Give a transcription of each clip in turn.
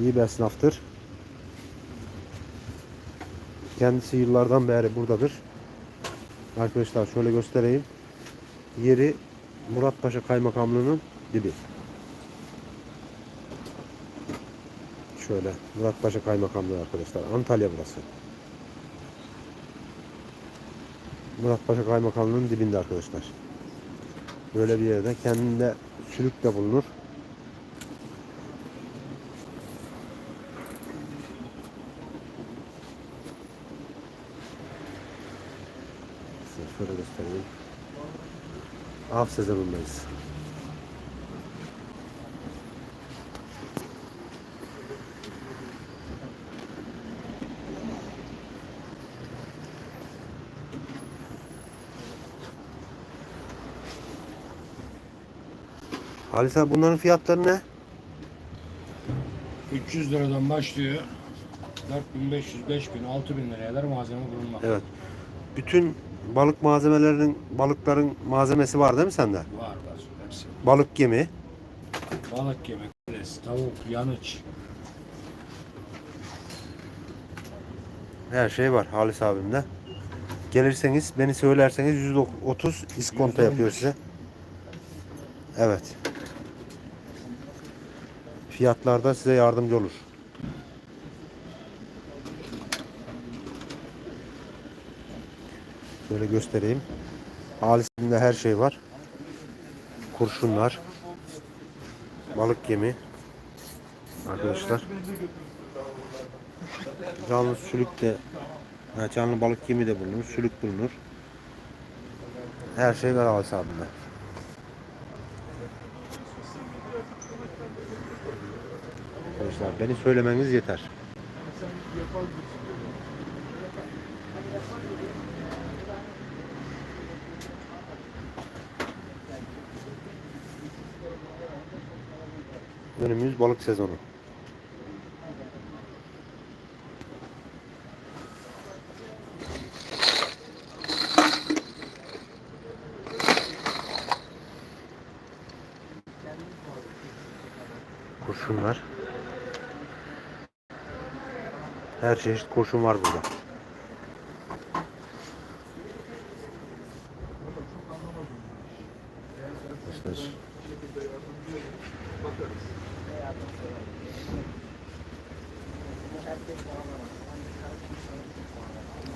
İyi bir esnaftır. Kendisi yıllardan beri buradadır. Arkadaşlar şöyle göstereyim. Yeri Muratpaşa Kaymakamlığı'nın dibi. Şöyle Muratpaşa Kaymakamlığı arkadaşlar. Antalya burası. Muratpaşa Kaymakamlığı'nın dibinde arkadaşlar. Böyle bir yerde kendinde sülük de bulunur. Size şöyle göstereyim. Av sezonundayız. Halis abi bunların fiyatları ne? 300 liradan başlıyor. 4500, 5000, 6000 liraya kadar malzeme bulunmakta. Evet. Bütün balık malzemelerinin, balıkların malzemesi var değil mi sende? Var var hepsi. Balık gemi. Balık yemek, karides, tavuk, yanıç. Her şey var Halis abimde. Gelirseniz beni söylerseniz 130 iskonto yapıyor size. Evet. Fiyatlarda size yardımcı olur. Şöyle göstereyim. Halis'inde her şey var. Kurşunlar. Balık yemi. Arkadaşlar. Canlı sülük de canlı balık yemi de bulunur. Sülük bulunur. Her şey var Halis abimde. Arkadaşlar beni söylemeniz yeter. Önümüz balık sezonu. Kurşun var. Her çeşit kurşun var burada. Arkadaşlar.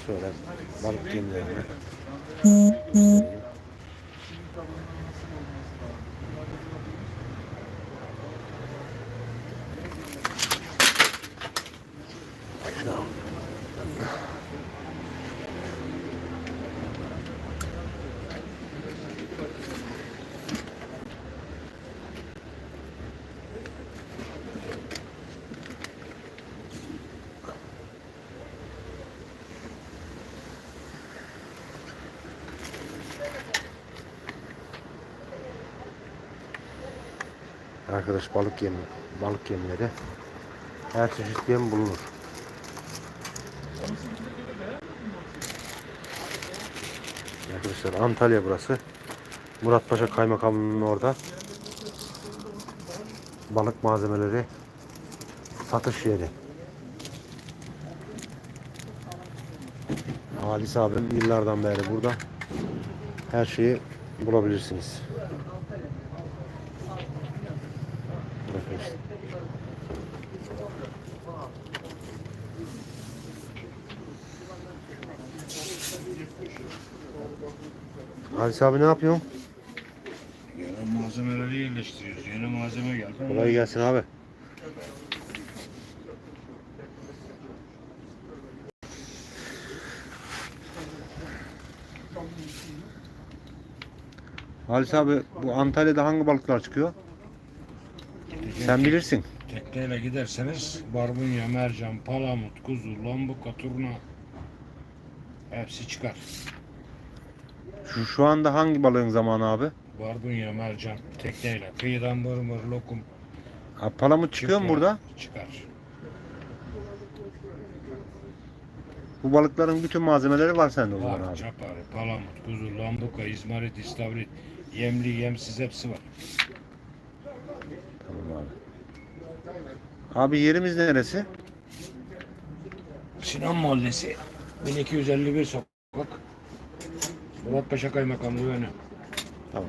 Şöyle balık gemilerine. Arkadaş balık yemi, balık yemleri her çeşit yem bulunur. Arkadaşlar Antalya burası. Muratpaşa Kaymakamlığı'nın orada. Balık malzemeleri satış yeri. Halis abim yıllardan beri burada. Her şeyi bulabilirsiniz. Arkadaşlar. Halis abi ne yapıyorsun? Yeni malzemeleri yerleştiriyoruz. Yeni malzeme geldi. Kolay gelsin abi. Halis abi bu Antalya'da hangi balıklar çıkıyor? Sen bilirsin. Tekneyle giderseniz barbunya, mercan, palamut, kuzu, lambuka, turna hepsi çıkar. Şu, şu anda hangi balığın zamanı abi? Barbunya, mercan, tekneyle. Kıyıdan mırmır, lokum Ha, palamut çıkıyor mu burada? Çıkar. Bu balıkların bütün malzemeleri var sende o zaman Var, abi. çapari, palamut, kuzu, lambuka, izmarit, istavrit, yemli, yemsiz hepsi var. Tamam abi. Abi yerimiz neresi? Sinan Mahallesi 1251 sokak. Murat Paşa Kaymakamlığı önü. Tamam.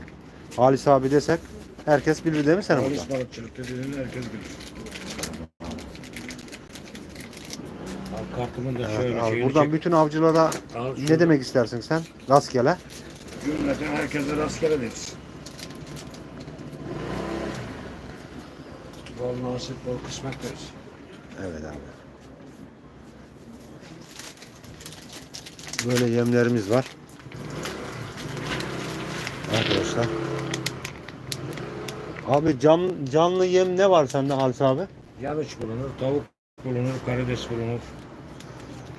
Halis abi desek herkes bilir değil mi senin burada? Balıkçılık dediğini herkes bilir. Al kartımın da Evet, şöyle abi şeyini buradan çek. bütün avcılara Al ne demek istersin sen? Rastgele. Cümleten herkese rastgele deriz. Bol nasip, bol kısmet deriz. Evet abi. Böyle yemlerimiz var. Arkadaşlar. Abi cam, canlı yem ne var sende Halis abi? Yanıç bulunur, tavuk bulunur, karides bulunur.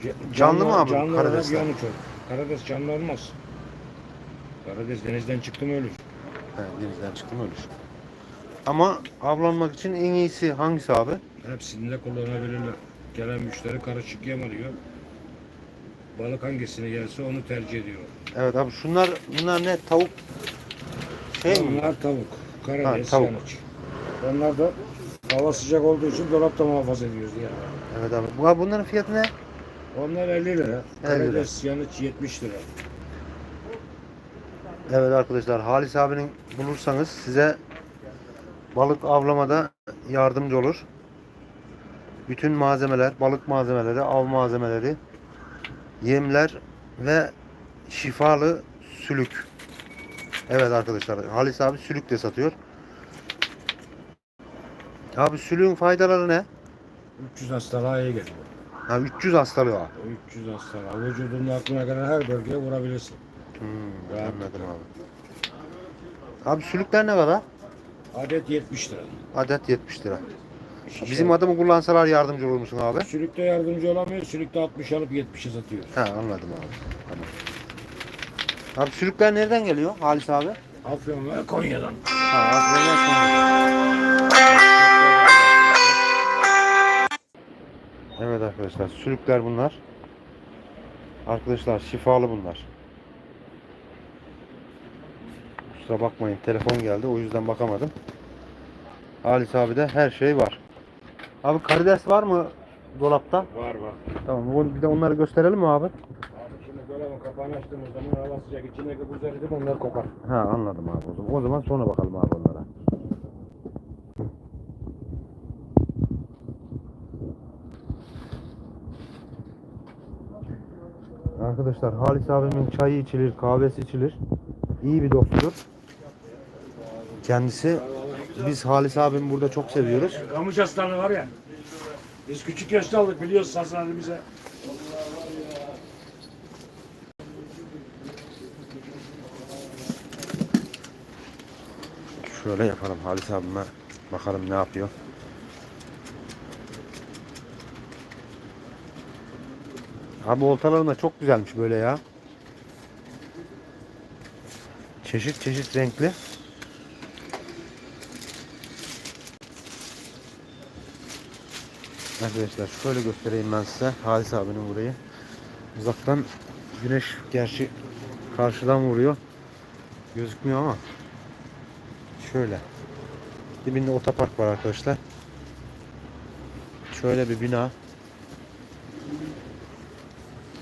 C- Canlı mı abi Canlı karidesler? yanıç olur. Karides canlı olmaz. Karides denizden çıktı mı ölür. He, denizden çıktım ölür. Ama avlanmak için en iyisi hangisi abi? Hepsini de kullanabilirler. Gelen müşteri karışık yem arıyor. Balık hangisini gelse onu tercih ediyor. Evet abi şunlar bunlar ne tavuk şey mi? Onlar tavuk, karides, Ha, tavuk. yanıç. Onlar da hava sıcak olduğu için dolapta muhafaza ediyoruz diye. Evet abi. Bu- Bunların fiyatı ne? Onlar 50 lira. 50 lira. Karides, yanıç 70 lira. Evet arkadaşlar Halis abinin bulursanız size balık avlamada yardımcı olur. Bütün malzemeler, balık malzemeleri, av malzemeleri, yemler ve şifalı sülük. Evet arkadaşlar Halis abi sülük de satıyor. Abi sülüğün faydaları ne? 300 hastalığa iyi geliyor. Ha 300 hastalığı var. O 300 hastalığa. Vücudunda aklına gelen her bölgeye vurabilirsin. Hmm, anladım abi. Abi sülükler ne kadar? Adet 70 lira. Adet 70 lira. Şişe. Bizim adımı kullansalar yardımcı olur musun abi? Sülükte yardımcı olamıyor. Sülükte 60 alıp 70'e satıyor. He anladım abi. Tamam. Abi sülükler nereden geliyor Halis abi? Afyon ve Konya'dan. Ha, Afyon'dan sonra. Evet arkadaşlar sülükler bunlar. Arkadaşlar şifalı bunlar. Kusura bakmayın telefon geldi o yüzden bakamadım. Halis abi de her şey var. Abi karides var mı dolapta? Var var. Tamam o- bir de onları gösterelim mi abi? Abi şimdi dolabın kapağını açtığımız zaman hava sıcak. İçindeki buz eritip onlar kokar. Ha anladım abi o zaman. O zaman sonra bakalım abi onlara. Arkadaşlar Halis abimin çayı içilir, kahvesi içilir. İyi bir dosttur. Kendisi biz Halis abimi burada çok seviyoruz. Kamış hastane var ya. Biz küçük yaşta aldık biliyoruz hastanede bize. Şöyle yapalım Halis abime bakalım ne yapıyor. Abi oltaların da çok güzelmiş böyle ya. Çeşit çeşit renkli. Arkadaşlar şöyle göstereyim ben size Halis abinin burayı. Uzaktan güneş gerçi karşıdan vuruyor. Gözükmüyor ama Şöyle. Dibinde otopark var arkadaşlar. Şöyle bir bina.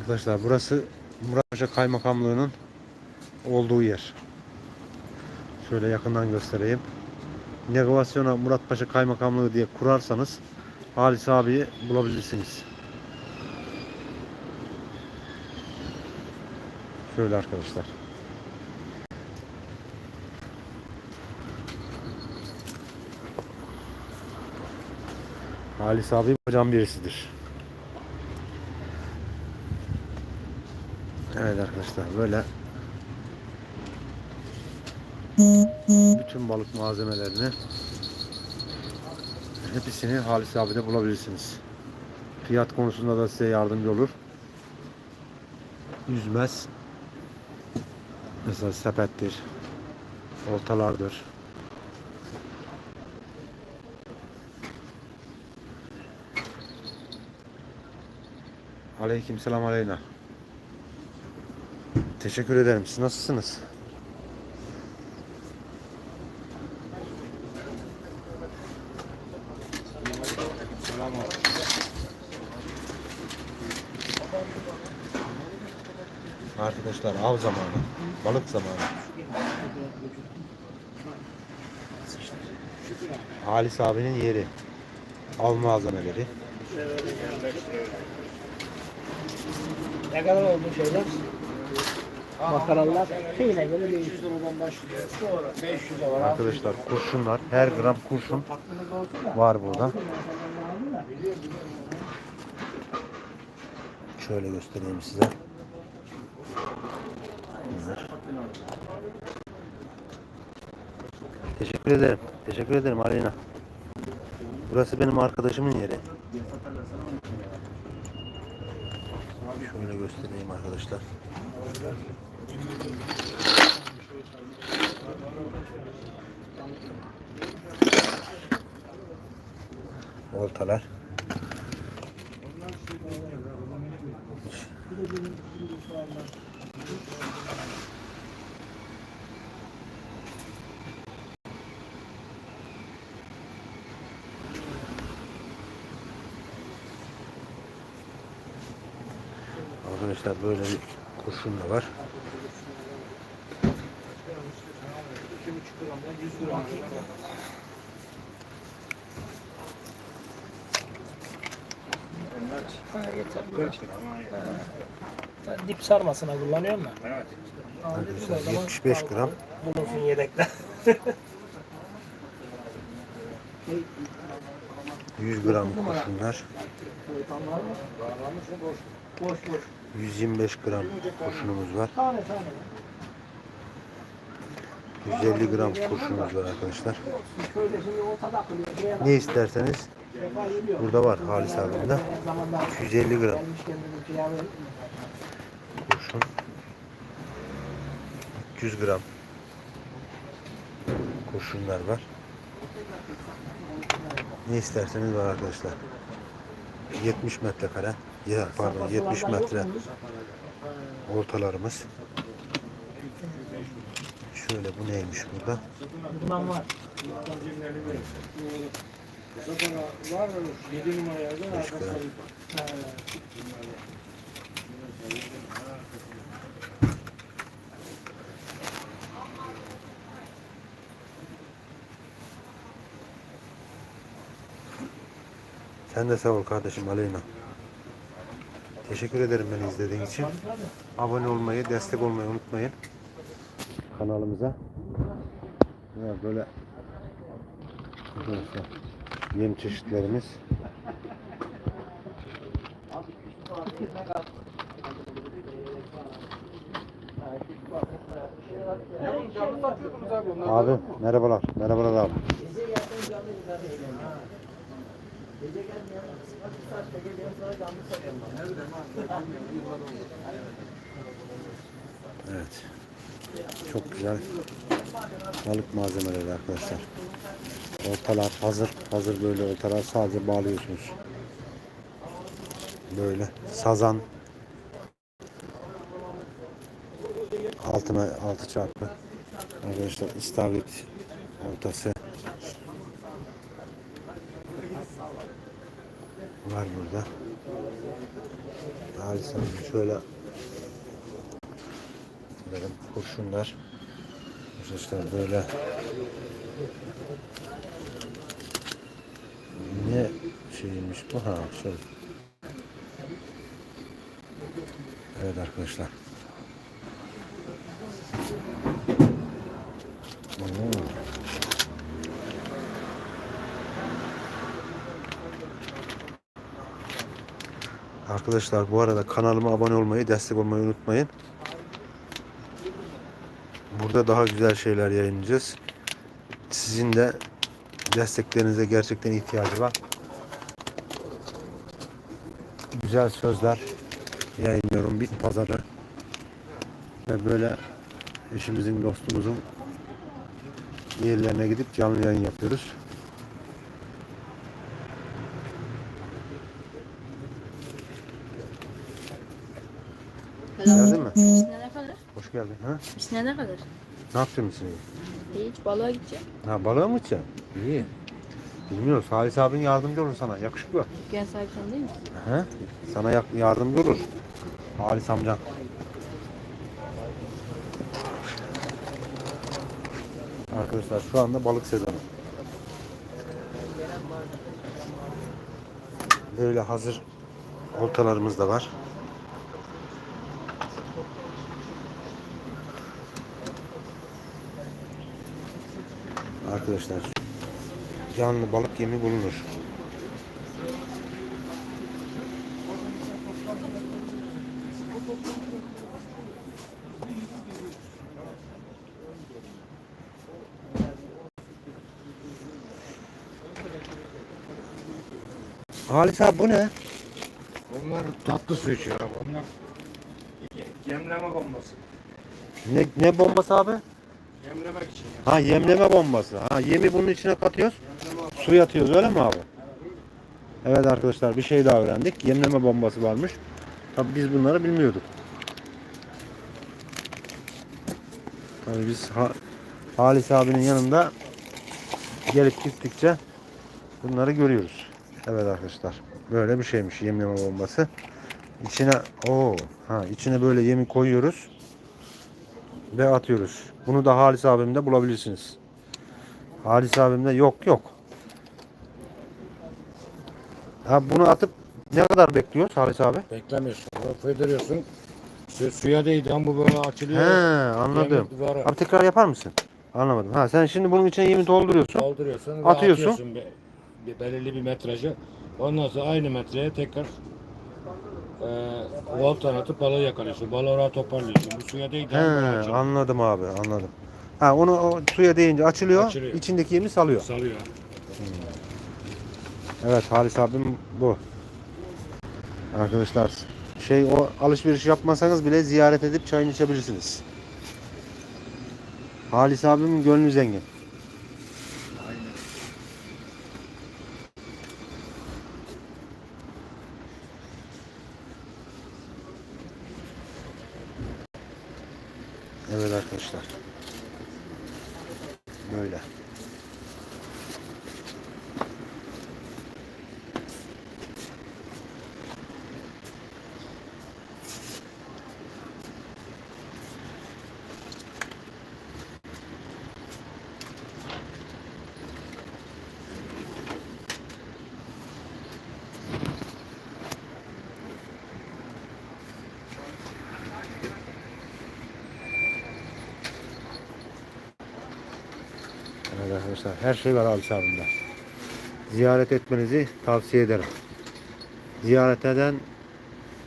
Arkadaşlar burası Muratpaşa Kaymakamlığı'nın olduğu yer. Şöyle yakından göstereyim. Navigasyona Muratpaşa Kaymakamlığı diye kurarsanız Halis abiyi bulabilirsiniz. Şöyle arkadaşlar. Halis abi hocam birisidir. Evet arkadaşlar böyle bütün balık malzemelerini hepsini Halis abide bulabilirsiniz. Fiyat konusunda da size yardımcı olur. Üzmez. Mesela sepettir. Oltalardır. Aleyküm selam aleyna. Teşekkür ederim. Siz nasılsınız? Arkadaşlar av zamanı. Balık zamanı. Halis abinin yeri. Av malzemeleri. Ne kadar oldu şeyler? Makaralar şeyine göre değişiyor. 100 liradan başlıyor. Sonra 500 var. Arkadaşlar kurşunlar. Her gram kurşun var burada. Şöyle göstereyim size. Teşekkür ederim. Teşekkür ederim Aleyna. Burası benim arkadaşımın yeri. Şöyle göstereyim arkadaşlar. Oltalar. Arkadaşlar böyle bir kurşun da var. Ben dip sarmasına kullanıyorum da. Evet. Arkadaşlar 75 gram. Bulunsun yedekler. 100 gram kurşunlar. boş boş. 125 gram kurşunumuz var. Tane tane. 150 gram kurşunumuz var arkadaşlar. Ne isterseniz burada var Halis abimde. Zamanda 150 gram kurşun. 300 gram kurşunlar var. Ne isterseniz var arkadaşlar. 70 metrekare. Ya pardon 70 metre ortalarımız. Şöyle bu neymiş burada? Bundan var. Var 7 numaraya da 5 gram. Sen de sağ ol kardeşim Aleyna. Teşekkür ederim beni izlediğin için. Abone olmayı, destek olmayı unutmayın. Kanalımıza. Ya böyle arkadaşlar yem çeşitlerimiz. Abi merhabalar. Merhabalar abi. Evet. Çok güzel balık malzemeleri arkadaşlar. Oltalar hazır. Hazır böyle oltalar sadece bağlıyorsunuz. Böyle sazan altına altı çarpı arkadaşlar istavrit ortası var burada. Halis Hanım şöyle Bakın kurşunlar. Arkadaşlar böyle ne şeymiş bu ha şöyle. Evet arkadaşlar. Arkadaşlar bu arada kanalıma abone olmayı, destek olmayı unutmayın. Burada daha güzel şeyler yayınlayacağız. Sizin de desteklerinize gerçekten ihtiyacı var. Güzel sözler yayınlıyorum bit pazarı. Ve böyle eşimizin, dostumuzun yerlerine gidip canlı yayın yapıyoruz. İsmine ne kadar? Hoş geldin. Ha? İsmine ne kadar? Ne yapacaksın ismini? Hiç balığa gideceğim. Ha balığa mı gideceksin? İyi. Bilmiyoruz. Halis abin yardımcı olur sana. Yakışıklı. Dükkan sahibi sana değil mi? He? Sana yak- yardımcı olur. Halis amcan. Arkadaşlar şu anda balık sezonu. Böyle hazır oltalarımız da var. Arkadaşlar canlı balık yemi bulunur. Halis abi bu ne? Bunlar tatlı su içiyor abi. Bunlar yemleme bombası. Ne, ne bombası abi? Yemlemek için. Ha yemleme bombası. Ha yemi bunun içine katıyoruz. Suya atıyoruz öyle mi abi? Evet arkadaşlar bir şey daha öğrendik. Yemleme bombası varmış. Tabi biz bunları bilmiyorduk. Tabi biz ha, Halis abinin yanında gelip gittikçe bunları görüyoruz. Evet arkadaşlar. Böyle bir şeymiş yemleme bombası. İçine o ha içine böyle yemi koyuyoruz ve atıyoruz. Bunu da Halis abimde bulabilirsiniz. Halis abimde yok yok. Ha bunu atıp ne kadar bekliyoruz Halis abi? Beklemiyorsun. Fıydırıyorsun. Su, suya değdi bu böyle açılıyor. He anladım. Abi tekrar yapar mısın? Anlamadım. Ha sen şimdi bunun içine yemi dolduruyorsun. dolduruyorsun. Atıyorsun. atıyorsun bir, bir belirli bir metrajı. Ondan sonra aynı metreye tekrar e, voltan atıp balığı yakalıyorsun. Balığı oraya toparlıyorsun. Bu suya değdi He anladım abi anladım. Ha onu o suya değince açılıyor. Açılıyor. içindeki yemi salıyor. Salıyor. Evet Halis abim bu. Arkadaşlar şey o alışveriş yapmasanız bile ziyaret edip çayını içebilirsiniz. Halis abim gönlü zengin. Evet arkadaşlar. Böyle. Evet arkadaşlar her şey var abimde. Ziyaret etmenizi tavsiye ederim. Ziyaret eden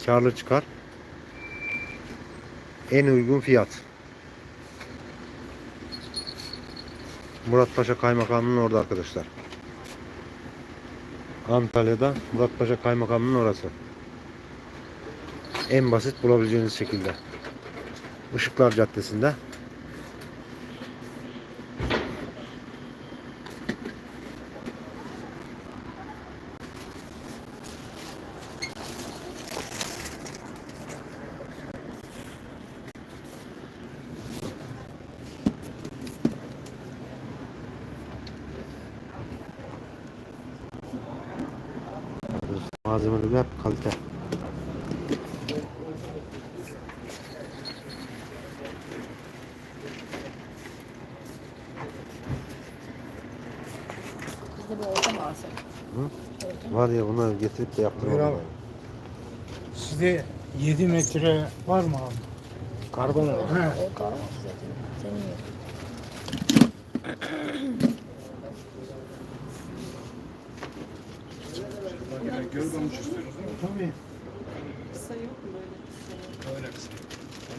karlı çıkar. En uygun fiyat. Muratpaşa Kaymakamı'nın orada arkadaşlar. Antalya'da Muratpaşa Kaymakamı'nın orası. En basit bulabileceğiniz şekilde. Işıklar Caddesi'nde. Malzemeleri hep kalite. Biz de bir olta mı alsak? Var getirip de yaptırmam. Buyur abi. Sizde 7 metre var mı abi? Karbon olarak. He. O kalmadı zaten. Senin yok. Gölgemiş istiyoruz değil mi? Tabii. Öyle kısa.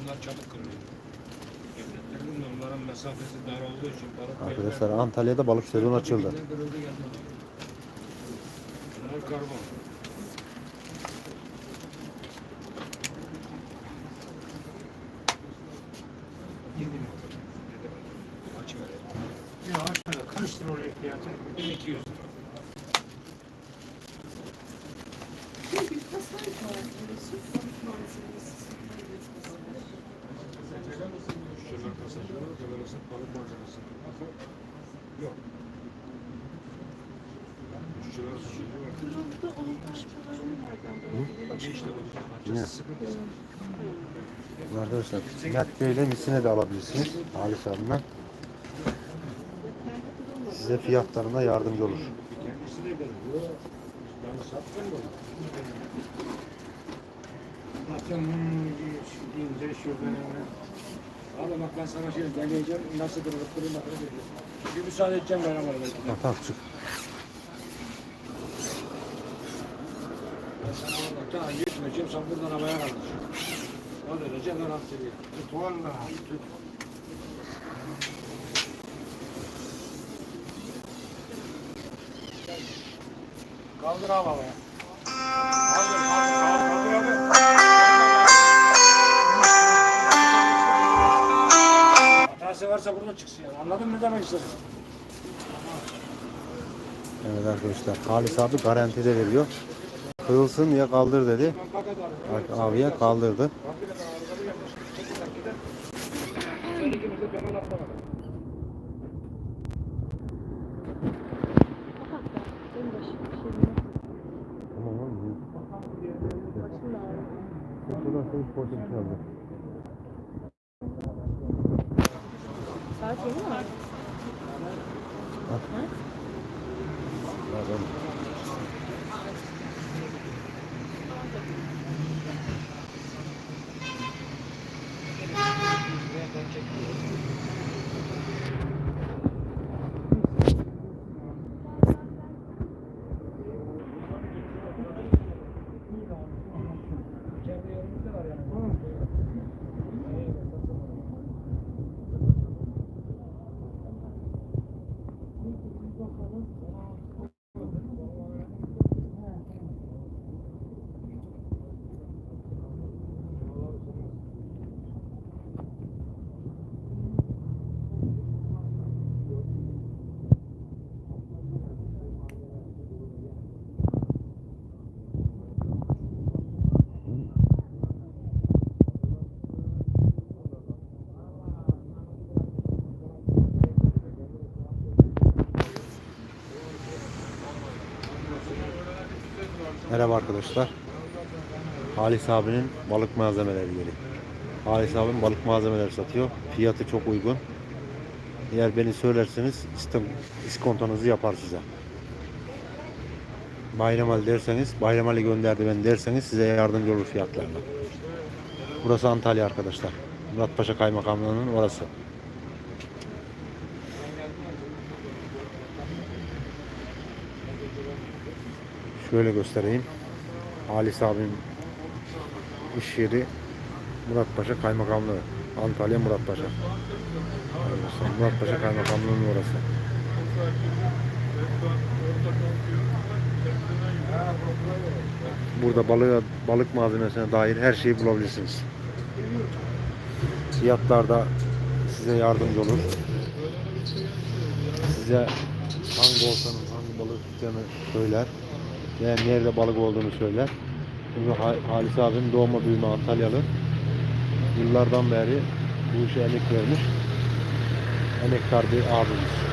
Onlar çabuk kırılıyor. Devletlerin onların mesafesi dar olduğu için balık Arkadaşlar Antalya'da balık sezonu açıldı. Bunlar karbon. Kaç verelim? Ya aşağıda kaç lira oluyor fiyatı? 1200 lira. Şuralar pasajı var, kamerası, balık malzemesi. Yok. Şuralar suçlu var. İşte bu Ne? parçası sıkıntısı. Arkadaşlar Mert Bey misine de alabilirsiniz. Halis abimden. size fiyatlarına yardımcı olur. Zaten deyince şu dönemde. Bak ben sana şey deneyeceğim. Nasıl durur? Durur bakın. Bir müsaade edeceğim ben ama belki. Bak bak çık. Ben sana orada gitmeyeceğim. Sen buradan havaya kaldıracaksın. O derece garantili. Tut vallahi. Tut. Kaldır havaya. Kaldır, kaldır, kaldır, kaldır abi. Hatası varsa burada çıksın yani. Anladın mı ne demek istedim? Evet arkadaşlar Halis abi garanti de veriyor. Kırılsın ya kaldır dedi. Bak abiye kaldırdı. Sen ikimiz de temel atlamadık. Benim başım bir şey yok. Tamam oğlum. Başım da ağrıyor. Saat yedi mi? Merhaba arkadaşlar. Halis abinin balık malzemeleri yeri. Halis abim balık malzemeleri satıyor. Fiyatı çok uygun. Eğer beni söylerseniz iskontonuzu yapar size. Bayram Ali derseniz, Bayram Ali gönderdi ben derseniz size yardımcı olur fiyatlarla. Burası Antalya arkadaşlar. Muratpaşa Kaymakamlığı'nın orası. Şöyle göstereyim. Halis abim iş yeri Muratpaşa Kaymakamlığı. Antalya Muratpaşa. Arkadaşlar, Muratpaşa Kaymakamlığı'nın orası. Burada balık balık malzemesine dair her şeyi bulabilirsiniz. Fiyatlarda size yardımcı olur. Size hangi oltanın hangi balık tutacağını söyler. Yani nerede balık olduğunu söyler. Ha- Halis abim doğma büyüme Antalyalı. Yıllardan beri bu işe emek vermiş. Emektar bir abimiz.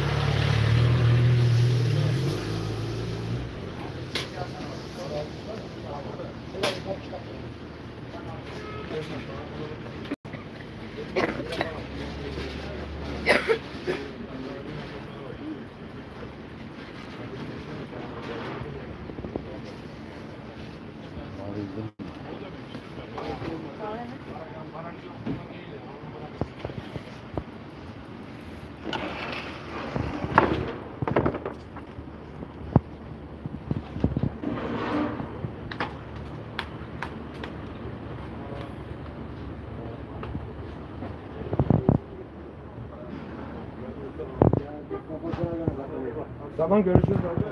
Tamam görüşürüz abi.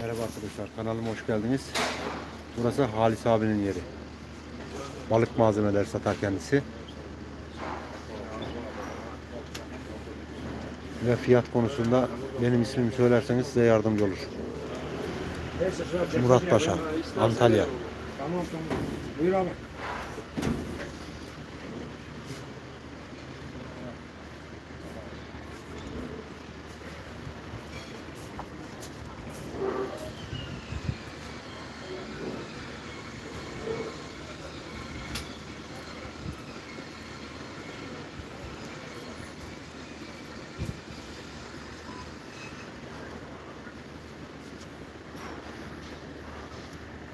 Merhaba arkadaşlar kanalıma hoş geldiniz. Burası Halis abinin yeri. Balık malzemeleri satar kendisi. Ve fiyat konusunda benim ismimi söylerseniz size yardımcı olur. Murat Paşa, Antalya. Tamam tamam. Buyur abi.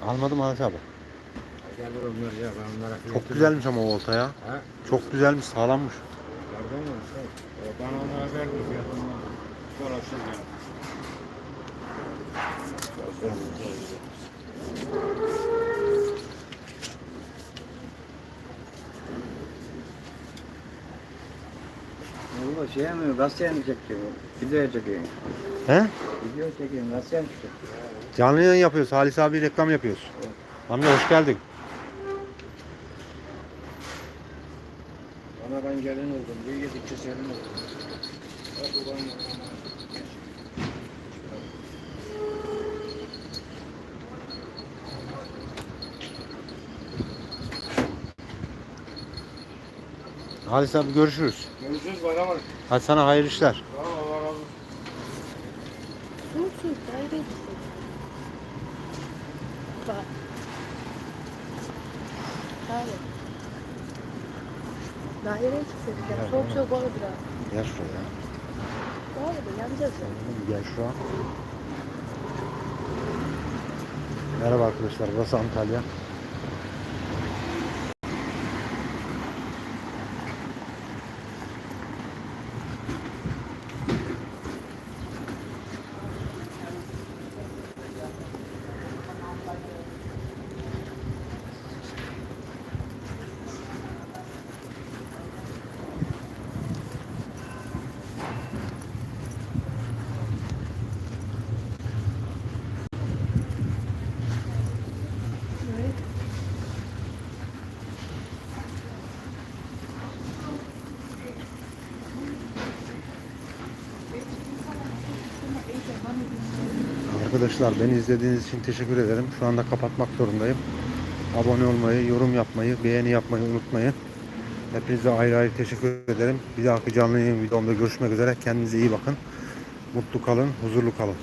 Almadım Halis abi. Gelir onlar ya ben onlara Çok fiyatını- güzelmiş ama o olta ya. Ha? Çok güzelmiş, sağlammış. Gördün mü? Şey, Ben onlara verdim fiyatını. Dolaşır. Valla şey mi, gazeteye mi çekiyor? Video çekiyor. He? Video çekiyor, gazeteye mi çekiyor? Canlı yayın yapıyoruz. Halis abi reklam yapıyoruz. Amca hoş geldin. Bana ben gelin oldum. Bir yedikçe senin oldum. Hadi. Halis abi görüşürüz. Görüşürüz bana bak. Hadi sana hayırlı işler. Tamam. Daire gitsin. Bak. Abi. Daireye gitsin. Ya, Soğuk soğuk olur biraz. Gel şuraya. Da yanacağız ya. Gel. Merhaba arkadaşlar. Burası Antalya. Arkadaşlar beni izlediğiniz için teşekkür ederim. Şu anda kapatmak zorundayım. Abone olmayı, yorum yapmayı, beğeni yapmayı unutmayın. Hepinize ayrı ayrı teşekkür ederim. Bir dahaki canlı yayın videomda görüşmek üzere. Kendinize iyi bakın. Mutlu kalın, huzurlu kalın.